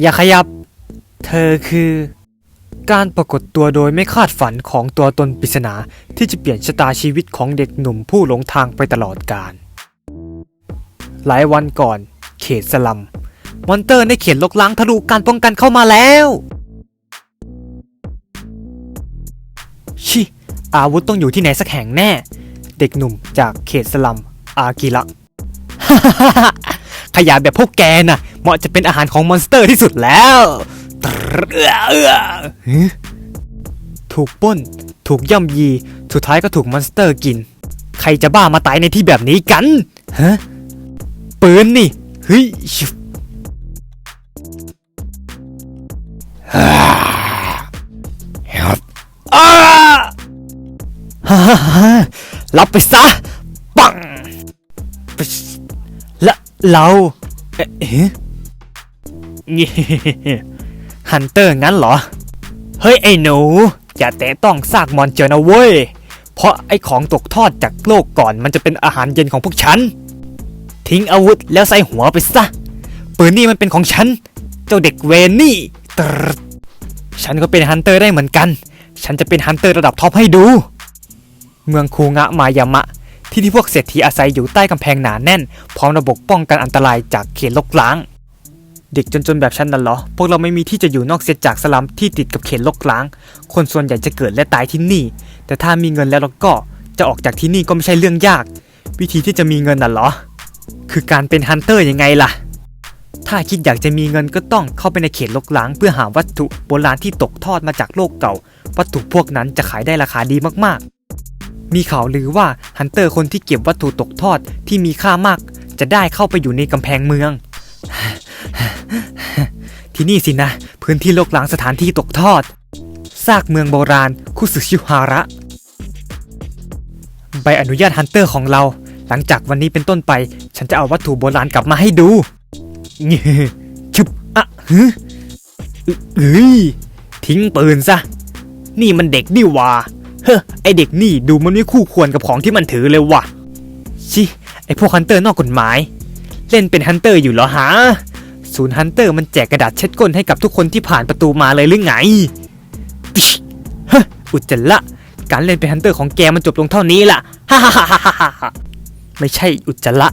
อย่าขยับ เธอคือ การปรากฏตัวโดยไม่คาดฝันของตัวตนปริศนาที่จะเปลี่ยนชะตาชีวิตของเด็กหนุ่มผู้หลงทางไปตลอดกาลหลายวันก่อน เขตสลัมมอนเตอร์ในเขตลกล้างทะลุการป้องกันเข้ามาแล้ว ชิ อาวุธต้องอยู่ที่ไหนสักแห่งแน่ เด็กหนุ่มจากเขตสลัมอากิระ ขยะแบบพวกแกน่ะ มาะจะเป็นอาหารของมอนสเตอร์ที่สุดแล้วถูกป้น ถูกย่ำยี สุดท้ายก็ถูกมอนสเตอร์กิน ใครจะบ้ามาตายในที่แบบนี้กัน ฮะ ปืนนี่ เฮ้ยชิบอ่าครับอ้าฮ่าฮ่าฮ่รับไปซะ ปัง และเรา เอ๊ะ เอ๊ะงี้ฮันเตอร์งั้นเหรอ เฮ้ยไอ้หนู อย่าแตะต้องซากมอนเจอนะเว้ย เพราะไอ้ของตกทอดจากโลกก่อนมันจะเป็นอาหารเย็นของพวกฉัน ทิ้งอาวุธแล้วใส่หัวไปซะปืนนี่มันเป็นของฉัน เจ้าเด็กเวนนี่ตรฉันก็เป็นฮันเตอร์ได้เหมือนกัน ฉันจะเป็นฮันเตอร์ระดับท็อปให้ดู เมืองคูงะมายามะ ที่ที่พวกเศรษฐีอาศัยอยู่ใต้กำแพงหนาแน่น พร้อมระบบป้องกันอันตรายจากเขตลกล้าง เด็กจนๆแบบฉันน่ะเหรอ พวกเราไม่มีที่จะอยู่นอกเสียจากสลัมที่ติดกับเขตลกล้าง คนส่วนใหญ่จะเกิดและตายที่นี่ แต่ถ้ามีเงินแล้วเราก็จะออกจากที่นี่ก็ไม่ใช่เรื่องยาก วิธีที่จะมีเงินน่ะเหรอ คือการเป็นฮันเตอร์ยังไงล่ะ ถ้าคิดอยากจะมีเงินก็ต้องเข้าไปในเขตลกล้าง เพื่อหาวัตถุโบราณที่ตกทอดมาจากโลกเก่า วัตถุพวกนั้นจะขายได้ราคาดีมากๆ มีข่าวลือว่าฮันเตอร์คนที่เก็บวัตถุตกทอดที่มีค่ามาก จะได้เข้าไปอยู่ในกำแพงเมือง ที่นี่สินะ พื้นที่โลกหล้างสถานที่ตกทอด ซากเมืองโบราณ คุสึชิฮาระ ใบอนุญาตฮันเตอร์ของเรา หลังจากวันนี้เป็นต้นไป ฉันจะเอาวัตถุโบราณกลับมาให้ดูเงี้ยชุบอะฮึเฮ้ยทิ้งปืนซะ นี่มันเด็กนี่ว่าเฮ้อไอเด็กนี่ดูมันไม่คู่ควรกับของที่มันถือเลยว่ะ ชิ ไอพวกฮันเตอร์นอกกฎหมาย เล่นเป็นฮันเตอร์อยู่เหรอฮะ ศูนย์ฮันเตอร์มันแจกกระดาษเช็ดก้นให้กับทุกคนที่ผ่านประตูมาเลยหรือไงฮะอุจจาระการเล่นเป็นฮันเตอร์ของแกมันจบลงเท่านี้ล่ะฮ่าฮ่าฮ่าฮ่าฮ่าไม่ใช่อุจจาระ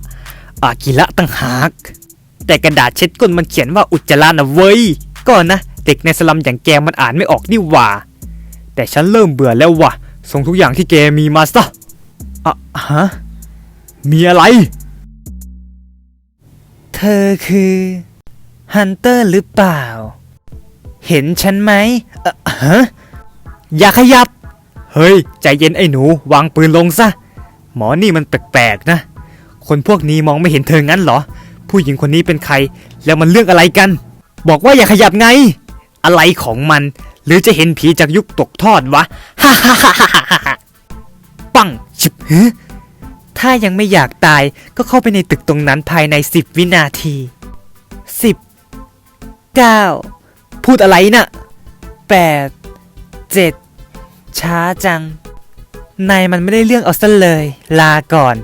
อากิระตั้งหาก แต่กระดาษเช็ดก้นมันเขียนว่าอุจจาระนะเว้ยก็นะ เด็กในสลัมอย่างแกมันอ่านไม่ออกนี่หว่า แต่ฉันเริ่มเบื่อแล้วว่ะ ส่งทุกอย่างที่แกมีมาซะอะฮะ มีอะไร เธอคือ ฮันเตอร์หรือเปล่า เห็นฉันไหมเอ่อฮะอย่าขยับ เฮ้ย ใจเย็นไอ้หนู วางปืนลงซะ หมอนี่มันแปลกๆนะ คนพวกนี้มองไม่เห็นเธองั้นเหรอ ผู้หญิงคนนี้เป็นใคร แล้วมันเรื่องอะไรกัน บอกว่าอย่าขยับไง อะไรของมัน หรือจะเห็นผีจากยุคตกทอดวะ ฮ่าฮ่าฮ่าฮ่าฮ่าฮ่าปังชิบฮะถ้ายังไม่อยากตายก็เข้าไปในตึกตรงนั้นภายใน 10 วินาที 10 9 พูดอะไรนะ่ะ 8 7 ช้าจัง นายมันไม่ได้เรื่องเอาซะเลย ลาก่อน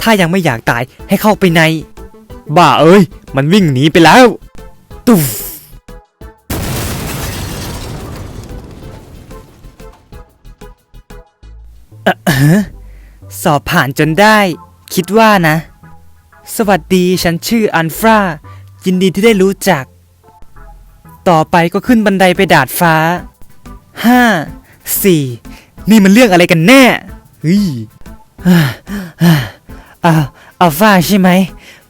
ถ้ายังไม่อยากตายให้เข้าไปใน บ้าเอ้ย มันวิ่งหนีไปแล้ว ตุฟเอ่อฮะสอบผ่านจนได้ คิดว่านะ สวัสดีฉันชื่ออันฟรา ยินดีที่ได้รู้จัก ต่อไปก็ขึ้นบันไดไปดาดฟ้าห้าสี่นี่มันเรื่องอะไรกันแน่เฮ้ยอ้าวอัลฟาใช่ไหม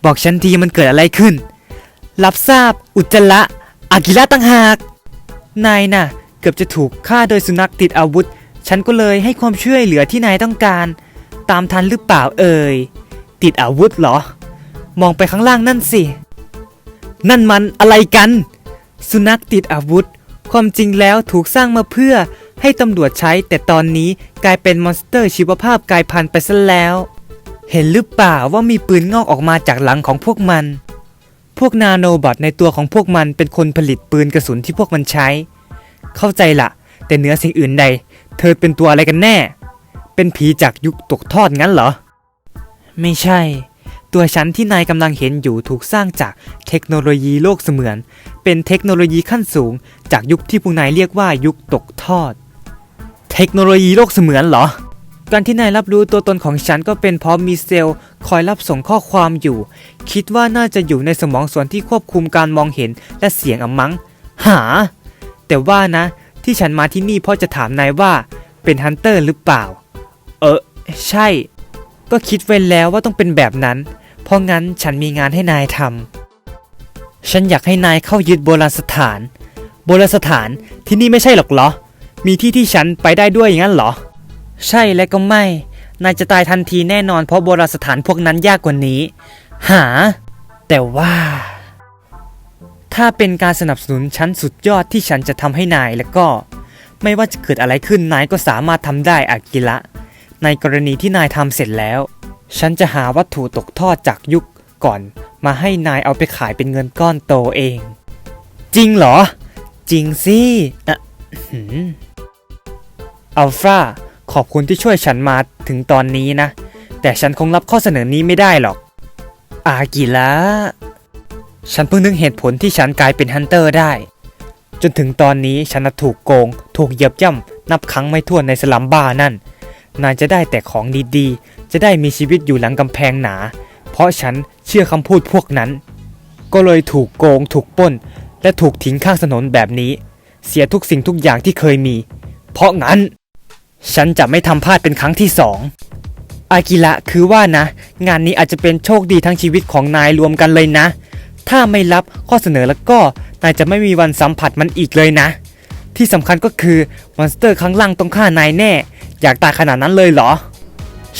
บอกฉันทีมันเกิดอะไรขึ้น รับทราบอุจจาระอากิระตั้งหาก นายน่ะ เกือบจะถูกฆ่าโดยสุนัขติดอาวุธ ฉันก็เลยให้ความช่วยเหลือที่นายต้องการ ตามทันหรือเปล่าเอ่ย ติดอาวุธเหรอ มองไปข้างล่างนั่นสิ นั่นมันอะไรกัน สุนัขติดอาวุธ ความจริงแล้วถูกสร้างมาเพื่อให้ตำรวจใช้แต่ตอนนี้กลายเป็นมอนสเตอร์ชีวภาพกลายพันธุ์ไปซะแล้ว เห็นหรือเปล่าว่ามีปืนงอกออกมาจากหลังของพวกมัน พวกนาโนบอทในตัวของพวกมันเป็นคนผลิตปืนกระสุนที่พวกมันใช้ เข้าใจละแต่เหนือสิ่งอื่นใด เธอเป็นตัวอะไรกันแน่ เป็นผีจากยุคตกทอดงั้นเหรอ ไม่ใช่ ตัวฉันที่นายกำลังเห็นอยู่ถูกสร้างจากเทคโนโลยีโลกเสมือน เป็นเทคโนโลยีขั้นสูง จากยุคที่พวกนายเรียกว่ายุคตกทอด เทคโนโลยีโลกเสมือนเหรอ การที่นายรับรู้ตัวตนของฉันก็เป็นเพราะมีเซลล์คอยรับส่งข้อความอยู่ คิดว่าน่าจะอยู่ในสมองส่วนที่ควบคุมการมองเห็นและเสียงอะมัง้ง หา แต่ว่านะ ที่ฉันมาที่นี่เพราะจะถามนายว่า เป็นฮันเตอร์หรือเปล่า เออใช่ ก็คิดไว้แล้วว่าต้องเป็นแบบนั้น เพราะงั้นฉันมีงานให้นายทำ ฉันอยากให้นายเข้ายึดโบราณสถาน โบราณสถานที่นี่ไม่ใช่หรอกเหรอ มีที่ที่ฉันไปได้ด้วยอย่างนั้นเหรอ ใช่และก็ไม่ นายจะตายทันทีแน่นอนเพราะโบราณสถานพวกนั้นยากกว่านี้ หา แต่ว่า ถ้าเป็นการสนับสนุนชั้นสุดยอดที่ฉันจะทำให้นายแล้วก็ ไม่ว่าจะเกิดอะไรขึ้นนายก็สามารถทำได้อากิระในกรณีที่นายทำเสร็จแล้ว ฉันจะหาวัตถุตกทอดจากยุคก่อน มาให้นายเอาไปขายเป็นเงินก้อนโตเอง จริงเหรอ จริงสิอะอัลฟาขอบคุณที่ช่วยฉันมาถึงตอนนี้นะ แต่ฉันคงรับข้อเสนอนี้ไม่ได้หรอก อากิระฉันเพิ่งนึกเหตุผลที่ฉันกลายเป็นฮันเตอร์ได้ จนถึงตอนนี้ฉันถูกโกง ถูกเหยียบย่ำนับครั้งไม่ถ้วนในสลัมบ้านั่น นายจะได้แต่ของดีๆ จะได้มีชีวิตอยู่หลังกำแพงหนา เพราะฉันเชื่อคำพูดพวกนั้น ก็เลยถูกโกงถูกป้น และถูกทิ้งข้างถนนแบบนี้ เสียทุกสิ่งทุกอย่างที่เคยมี เพราะงั้น ฉันจะไม่ทำพลาดเป็นครั้งที่สองอากิระคือว่านะ งานนี้อาจจะเป็นโชคดีทั้งชีวิตของนายรวมกันเลยนะ ถ้าไม่รับข้อเสนอแล้วก็นายจะไม่มีวันสัมผัสมันอีกเลยนะ ที่สำคัญก็คือมอนสเตอร์ข้างล่างต้องฆ่านายแน่ อยากตายขนาดนั้นเลยเหรอ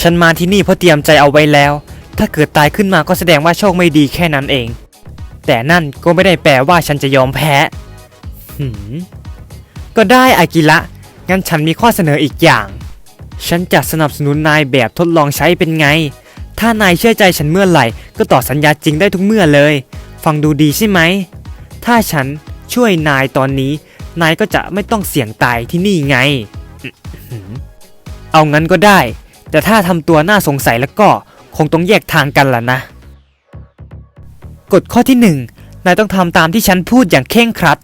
ฉันมาที่นี่เพราะเตรียมใจเอาไว้แล้ว ถ้าเกิดตายขึ้นมาก็แสดงว่าโชคไม่ดีแค่นั้นเอง แต่นั่นก็ไม่ได้แปลว่าฉันจะยอมแพ้หืมก็ได้อากิระ งั้นฉันมีข้อเสนออีกอย่าง ฉันจะสนับสนุนนายแบบทดลองใช้เป็นไง ถ้านายเชื่อใจฉันเมื่อไหร่ ก็ต่อสัญญาจริงได้ทุกเมื่อเลย ฟังดูดีใช่ไหม ถ้าฉันช่วยนายตอนนี้ นายก็จะไม่ต้องเสี่ยงตายที่นี่ไง เอางั้นก็ได้ แต่ถ้าทำตัวน่าสงสัยแล้วก็คงต้องแยกทางกันล่ะนะ กฎข้อที่หนึ่งนายต้องทำตามที่ฉันพูดอย่างเคร่งครัด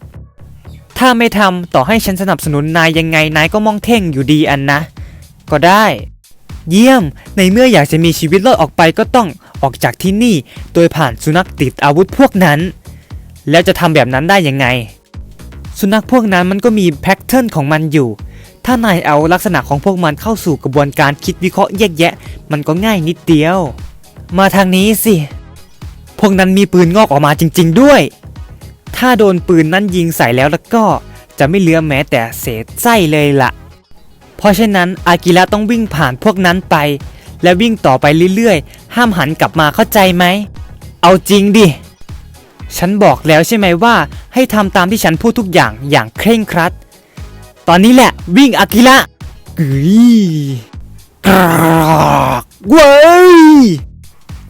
ถ้าไม่ทำต่อให้ฉันสนับสนุนนายยังไงนายก็มองเท่งอยู่ดีอันนะ ก็ได้ เยี่ยม ในเมื่ออยากจะมีชีวิตรอดออกไปก็ต้องออกจากที่นี่ โดยผ่านสุนัขติดอาวุธพวกนั้น แล้วจะทำแบบนั้นได้ยังไง สุนัขพวกนั้นมันก็มีแพทเทิร์นของมันอยู่ ถ้านายเอาลักษณะของพวกมันเข้าสู่กระบวนการคิดวิเคราะห์แยกแยะ มันก็ง่ายนิดเดียว มาทางนี้สิ พวกนั้นมีปืนงอกออกมาจริง ๆ ด้วย ถ้าโดนปืนนั้นยิงใส่แล้วแล้วก็จะไม่เหลือแม้แต่เศษไส้เลยล่ะ เพราะฉะนั้นอากิระต้องวิ่งผ่านพวกนั้นไป และวิ่งต่อไปเรื่อยๆ ห้ามหันกลับมาเข้าใจไหม เอาจริงดิ ฉันบอกแล้วใช่ไหมว่า ให้ทำตามที่ฉันพูดทุกอย่างอย่างเคร่งครัด ตอนนี้แหละวิ่งอากิระกึยกรอกเว้ย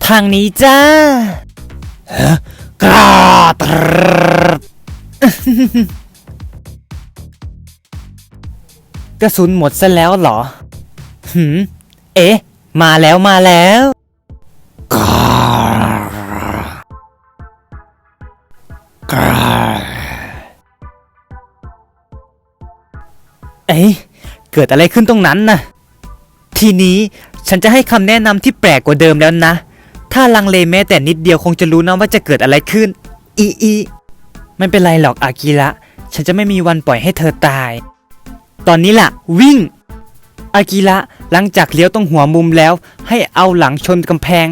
ทางนี้จ้าฮะกรอกตรกระสุนหมดซะแล้วเหรอหืมเอ๊ะ มาแล้วมาแล้ว เอ๊ะเกิดอะไรขึ้นตรงนั้นน่ะ ทีนี้ฉันจะให้คำแนะนำที่แปลกกว่าเดิมแล้วนะ ถ้าลังเลแม้แต่นิดเดียวคงจะรู้นะว่าจะเกิดอะไรขึ้น อีอีไม่เป็นไรหรอกอากิระ ฉันจะไม่มีวันปล่อยให้เธอตาย ตอนนี้ล่ะ วิ่ง อากิระหลังจากเลี้ยวตรงหัวมุมแล้ว ให้เอาหลังชนกำแพง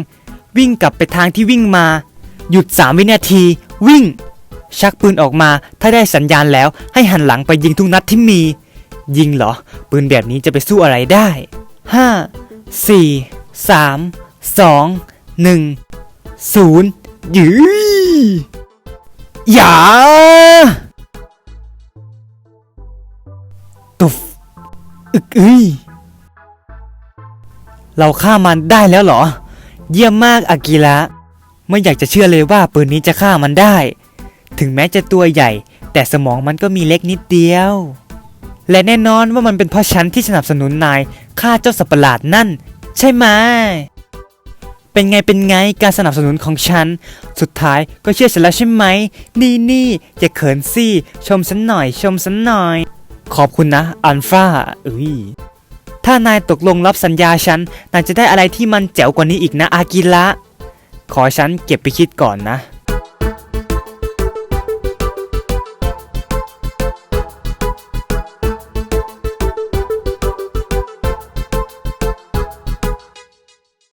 วิ่งกลับไปทางที่วิ่งมา หยุด 3 วินาที วิ่ง ชักปืนออกมา ถ้าได้สัญญาณแล้วให้หันหลังไปยิงทุกนัดที่มี ยิงเหรอ ปืนแบบนี้จะไปสู้อะไรได้ 5 4 3 2 1 0ยืยอย่าตุฟอึกอึยเราฆ่ามันได้แล้วเหรอ เยี่ยมมากอากิระไม่อยากจะเชื่อเลยว่าปืนนี้จะฆ่ามันได้ ถึงแม้จะตัวใหญ่ แต่สมองมันก็มีเล็กนิดเดียว และแน่นอนว่ามันเป็นเพราะฉันที่สนับสนุนนายฆ่าเจ้าสัตว์ประหลาดนั่น ใช่ไหมเป็นไงเป็นไงการสนับสนุนของฉัน สุดท้ายก็เชื่อฉันแล้วใช่ไหม นี่นี่อย่าเขินสิชมฉันหน่อย ชมฉันหน่อย ขอบคุณนะอันฟราอุ้ยถ้านายตกลงรับสัญญาฉัน นายจะได้อะไรที่มันแจ๋วกว่านี้อีกนะอากิระขอฉันเก็บไปคิดก่อนนะ